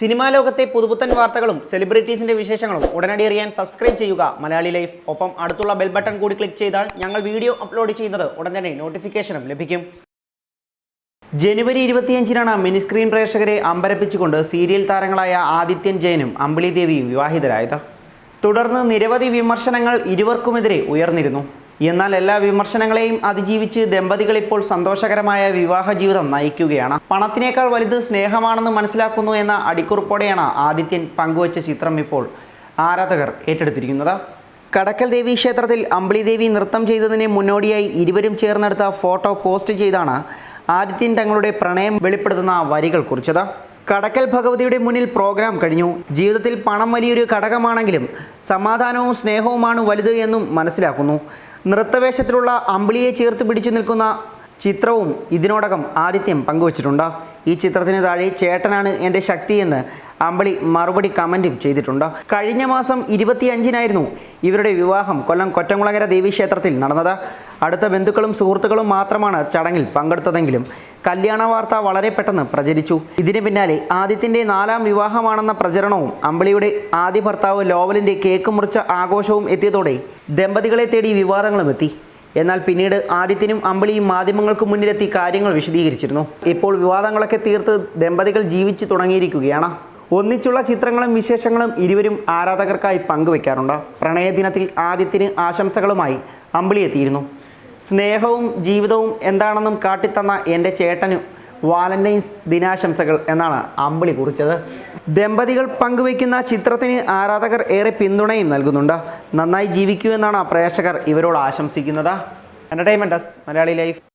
Cinema ലോകത്തെ പുതുപുത്തൻ വാർത്തകളും സെലിബ്രിറ്റീസിന്റെ വിശേഷങ്ങളും ഉടനടി അറിയാൻ സബ്സ്ക്രൈബ് ചെയ്യുക. മലയാളി ലൈഫ്. ഒപ്പം അടുത്തുള്ള ബെൽ ബട്ടൺ കൂടി ക്ലിക്ക് ചെയ്താൽ ഞങ്ങൾ വീഡിയോ അപ്ലോഡ് ചെയ്യുന്നത് ഉടൻ തന്നെ നോട്ടിഫിക്കേഷനും ലഭിക്കും. ജനുവരി ഇരുപത്തിയഞ്ചിനാണ് മിനി സ്ക്രീൻ പ്രേക്ഷകരെ അമ്പരപ്പിച്ചുകൊണ്ട് സീരിയൽ താരങ്ങളായ ആദിത്യൻ ജയനും അമ്പിളി ദേവിയും വിവാഹിതരായത്. തുടർന്ന് നിരവധി വിമർശനങ്ങൾ ഇരുവർക്കുമെതിരെ ഉയർന്നിരുന്നു. എന്നാൽ എല്ലാ വിമർശനങ്ങളെയും അതിജീവിച്ച് ദമ്പതികൾ ഇപ്പോൾ സന്തോഷകരമായ വിവാഹ ജീവിതം നയിക്കുകയാണ്. പണത്തിനേക്കാൾ വലുത് സ്നേഹമാണെന്ന് മനസ്സിലാക്കുന്നു എന്ന അടിക്കുറിപ്പോടെയാണ് ആദിത്യൻ പങ്കുവച്ച ചിത്രം ഇപ്പോൾ ആരാധകർ ഏറ്റെടുത്തിരിക്കുന്നത്. കടക്കൽ ദേവി ക്ഷേത്രത്തിൽ അമ്പിളി ദേവി നൃത്തം ചെയ്തതിന് മുന്നോടിയായി ഇരുവരും ചേർന്നെടുത്ത ഫോട്ടോ പോസ്റ്റ് ചെയ്താണ് ആദിത്യൻ തങ്ങളുടെ പ്രണയം വെളിപ്പെടുത്തുന്ന വരികൾ കുറിച്ചത്. കടക്കൽ ഭഗവതിയുടെ മുന്നിൽ പ്രോഗ്രാം കഴിഞ്ഞു. ജീവിതത്തിൽ പണം വലിയൊരു ഘടകമാണെങ്കിലും സമാധാനവും സ്നേഹവുമാണ് വലുത് എന്നും മനസ്സിലാക്കുന്നു. നൃത്തവേഷത്തിലുള്ള അമ്പിളിയെ ചേർത്ത് പിടിച്ചു നിൽക്കുന്ന ചിത്രവും ഇതിനോടകം ആദിത്യം പങ്കുവച്ചിട്ടുണ്ട്. ഈ ചിത്രത്തിന് താഴെ ചേട്ടനാണ് എന്റെ ശക്തിയെന്ന് അമ്പിളി മറുപടി കമന്റും ചെയ്തിട്ടുണ്ട്. കഴിഞ്ഞ മാസം ഇരുപത്തിയഞ്ചിനായിരുന്നു ഇവരുടെ വിവാഹം കൊല്ലം കൊറ്റംകുളങ്ങര ദേവീക്ഷേത്രത്തിൽ നടന്നത്. അടുത്ത ബന്ധുക്കളും സുഹൃത്തുക്കളും മാത്രമാണ് ചടങ്ങിൽ പങ്കെടുത്തതെങ്കിലും കല്യാണ വാർത്ത വളരെ പെട്ടെന്ന് പ്രചരിച്ചു. ഇതിന് പിന്നാലെ ആദ്യത്തിന്റെ നാലാം വിവാഹമാണെന്ന പ്രചരണവും അമ്പിളിയുടെ ആദ്യ ഭർത്താവ് ലോവലിന്റെ കേക്ക് മുറിച്ച ആഘോഷവും എത്തിയതോടെ ദമ്പതികളെ തേടി വിവാദങ്ങളും എത്തി. എന്നാൽ പിന്നീട് ആദിത്യനും അമ്പിളിയും മാധ്യമങ്ങൾക്ക് മുന്നിലെത്തി കാര്യങ്ങൾ വിശദീകരിച്ചിരുന്നു. ഇപ്പോൾ വിവാദങ്ങളൊക്കെ തീർത്ത് ദമ്പതികൾ ജീവിച്ചു തുടങ്ങിയിരിക്കുകയാണ്. ഒന്നിച്ചുള്ള ചിത്രങ്ങളും വിശേഷങ്ങളും ഇരുവരും ആരാധകർക്കായി പങ്കുവെക്കാറുണ്ട്. പ്രണയദിനത്തിൽ ആദ്യത്തിന് ആശംസകളുമായി അമ്പിളി എത്തിയിരുന്നു. സ്നേഹവും ജീവിതവും എന്താണെന്നും കാട്ടിത്തന്ന എന്റെ ചേട്ടനു വാലന്റൈൻസ് ദിനാശംസകൾ എന്നാണ് അമ്പിളി കുറിച്ചത്. ദമ്പതികൾ പങ്കുവയ്ക്കുന്ന ചിത്രത്തിന് ആരാധകർ ഏറെ പിന്തുണയും നൽകുന്നുണ്ട്. നന്നായി ജീവിക്കൂ എന്നാണ് പ്രേക്ഷകർ ഇവരോട് ആശംസിക്കുന്നത്. എന്റർടൈൻമെന്റസ് മലയാളി ലൈഫ്.